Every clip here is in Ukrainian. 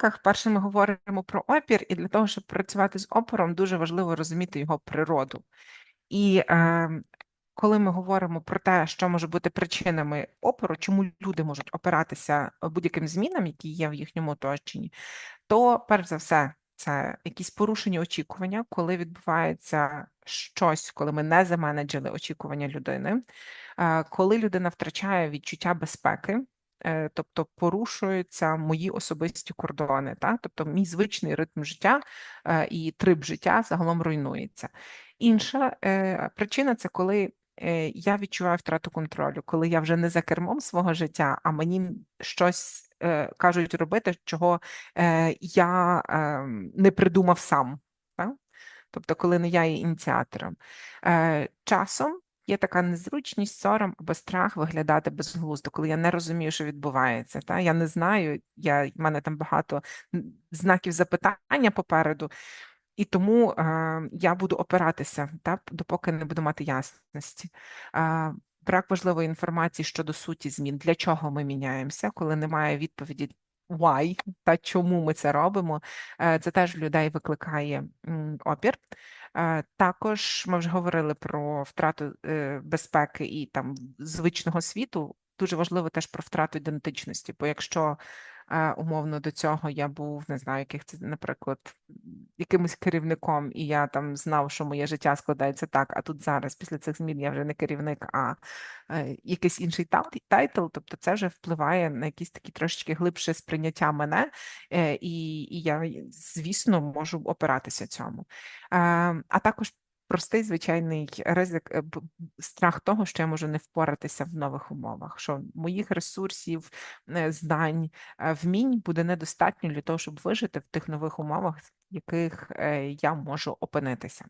кроках. Перше ми говоримо про опір, і для того, щоб працювати з опором, дуже важливо розуміти його природу. І е, коли ми говоримо про те, що може бути причинами опору, чому люди можуть опиратися будь-яким змінам, які є в їхньому оточенні, то перш за все. Це якісь порушені очікування, коли відбувається щось, коли ми не заменеджили очікування людини, е, коли людина втрачає відчуття безпеки, е, тобто порушуються мої особисті кордони, та? тобто мій звичний ритм життя е, і трип життя загалом руйнується. Інша причина це коли я відчуваю втрату контролю, коли я вже не за кермом свого життя, а мені щось кажуть робити, чого я ем, не придумав сам. Так? Тобто, коли не я є ініціатором. Часом є така незручність, сором або страх виглядати безглуздо, коли я не розумію, що відбувається. Та? Я не знаю, я, в мене там багато знаків запитання попереду. І тому е, я буду опиратися, так, допоки не буду мати ясності. Е, брак важливої інформації щодо суті змін, для чого ми міняємося, коли немає відповіді why та чому ми це робимо, е, це теж людей викликає опір. Е, також ми вже говорили про втрату е, безпеки і там звичного світу. Дуже важливо теж про втрату ідентичності, бо якщо умовно до цього я був, не знаю, яких це, наприклад, якимось керівником, і я там знав, що моє життя складається так, а тут зараз, після цих змін, я вже не керівник, а е, якийсь інший тайтл, тобто це вже впливає на якісь такі трошечки глибше сприйняття мене, е, і, і я, звісно, можу опиратися цьому. А також простий звичайний ризик, е, страх того, що я можу не впоратися в нових умовах, що моїх ресурсів, е, знань, е, вмінь буде недостатньо для того, щоб вижити в тих нових умовах, в яких я можу опинитися.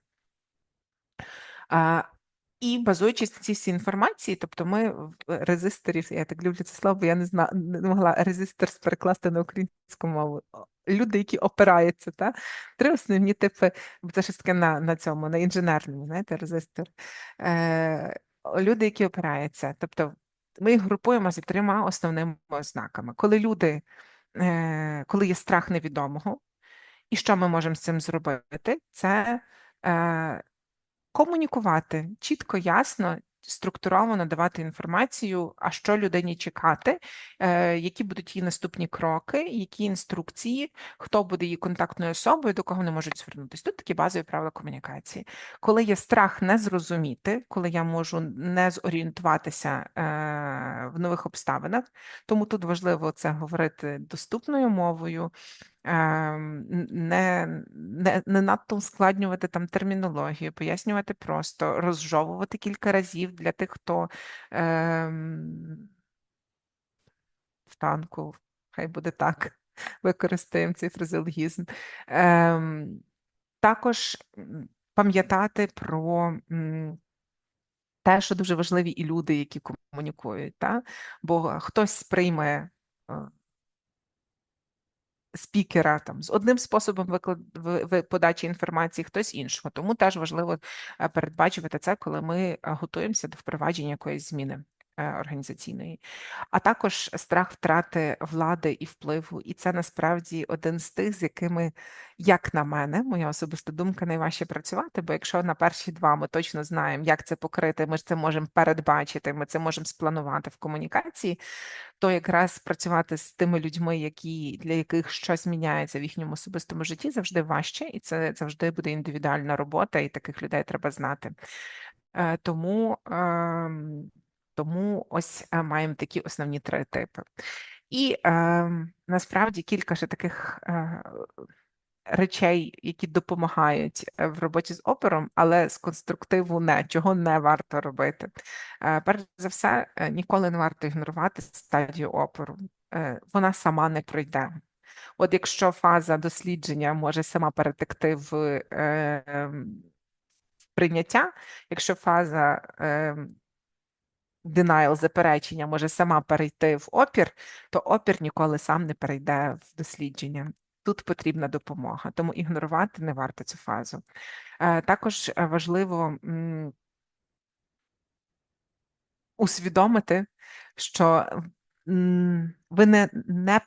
І базуючись на цій всій інформації, тобто ми в резисторі, я так люблю це слово, бо я не зна, не могла резистор перекласти на українську мову. Люди, які опираються, та? три основні типи, бо це щось таке на на цьому, на інженерному, знаєте, резистор. Е, Люди, які опираються. Тобто ми їх групуємо за трьома основними ознаками. Коли люди, е, коли є страх невідомого, і що ми можемо з цим зробити, це е, комунікувати чітко, ясно, структуровано давати інформацію, а що людині чекати, е, які будуть її наступні кроки, які інструкції, хто буде її контактною особою, до кого вони можуть звернутися. Тут такі базові правила комунікації. Коли є страх не зрозуміти, коли я можу не зорієнтуватися е, в нових обставинах, тому тут важливо це говорити доступною мовою. Не не, не надто ускладнювати там термінологію, пояснювати просто, розжовувати кілька разів для тих, хто ем, в танку, хай буде так, використаємо цей фразеологізм. Ем, Також пам'ятати про. Те, що дуже важливі і люди, які комунікують, та? бо хтось сприйме е, спікера там з одним способом виклад... подачі інформації, хтось іншого. Тому теж важливо е, передбачувати це, коли ми е, готуємося до впровадження якоїсь зміни. Е, організаційної, а також страх втрати влади і впливу. І це насправді один з тих, з якими, як на мене, моя особиста думка, найважче працювати. Бо якщо на перші два ми точно знаємо, як це покрити, ми ж це можемо передбачити, ми це можемо спланувати в комунікації, то якраз працювати з тими людьми, які для яких щось міняється в їхньому особистому житті, завжди важче, і це завжди буде індивідуальна робота, і таких людей треба знати. Е, тому ем, тому ось е, маємо такі основні три типи. І е, насправді кілька ще таких е, речей, які допомагають е, в роботі з опером, але з конструктиву не, чого не варто робити. Е, перш за все, е, ніколи не варто ігнорувати стадію опору. Е, вона сама не пройде. От якщо фаза дослідження може сама перетекти в е, прийняття, якщо фаза е, denial, заперечення може сама перейти в опір, то опір ніколи сам не перейде в дослідження. Тут потрібна допомога, тому ігнорувати не варто цю фазу. Е, також е, важливо усвідомити, що ви не, не,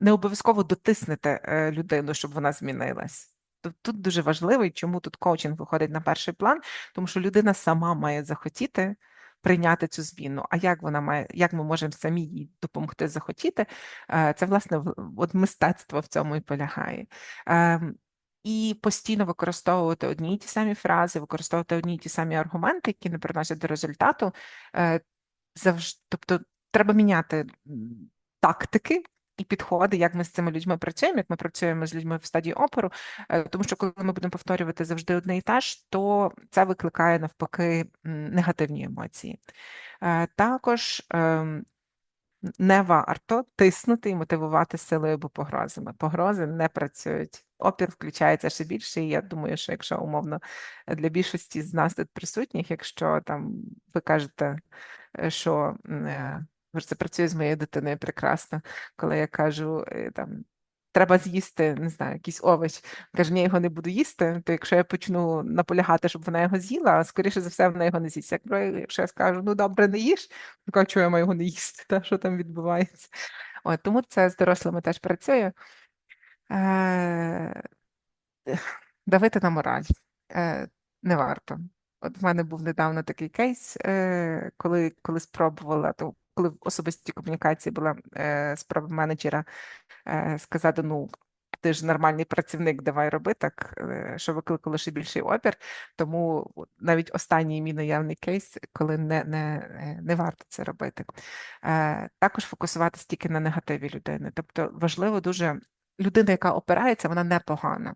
не обов'язково дотиснете е, людину, щоб вона змінилась. Тут, дуже важливий, чому тут коучинг виходить на перший план, тому що людина сама має захотіти прийняти цю зміну. А як вона має, як ми можемо самі їй допомогти захотіти? Е, Це власне от мистецтво в цьому і полягає. Ем, І постійно використовувати одні й ті самі фрази, використовувати одні й ті самі аргументи, які не приносять до результату. е, Завжди, тобто, треба міняти тактики. І підходи, як ми з цими людьми працюємо, як ми працюємо з людьми в стадії опору, Е, тому що коли ми будемо повторювати завжди одне і те ж, то це викликає навпаки негативні емоції. Е, Також ем, не варто тиснути і мотивувати силою або погрозами. Погрози не працюють. Опір включається ще більше, і я думаю, що якщо умовно для більшості з нас тут присутніх, якщо там ви кажете, е, що м, е, «Боже, це працює з моєю дитиною прекрасно, коли я кажу е, там. Треба з'їсти, не знаю, якийсь овоч. Каже, я його не буду їсти. То якщо я почну наполягати, щоб вона його з'їла, скоріше за все, вона його не з'їсть. Якщо я- скажу, ну добре, не їж, така, чого я маю його не їсти, та що там відбувається. От, тому це з дорослими теж працює. Е, давити на мораль е, не варто. От в мене був недавно такий кейс, е, коли, коли спробувала, то коли в особистій комунікації була е, спроба менеджера е, сказати: ну, ти ж нормальний працівник, давай роби так, е, що викликало ще більший опір. Тому навіть останній мій наявний кейс, коли не, не, е, не варто це робити. Е, Також фокусуватися тільки на негативі людини. Тобто важливо дуже людина, яка опирається, вона не погана.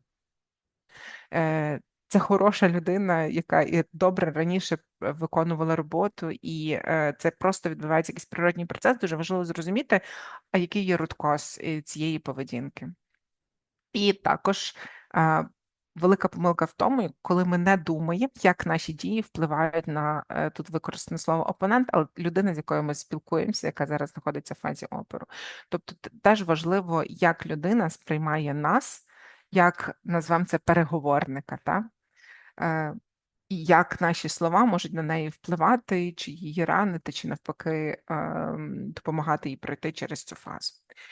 Е, Це хороша людина, яка і добре раніше е, виконувала роботу, і е, це просто відбувається якийсь природній процес. Дуже важливо зрозуміти, а який є роткоз е, цієї поведінки. І також велика помилка в тому, коли ми не думаємо, як наші дії впливають на тут використане слово опонент, але людина, з якою ми спілкуємося, яка зараз знаходиться в фазі опору. Тобто теж важливо, як людина сприймає нас, як назвемо це переговорника, та? Е, як наші слова можуть на неї впливати, чи її ранити, чи навпаки ем, допомагати їй пройти через цю фазу.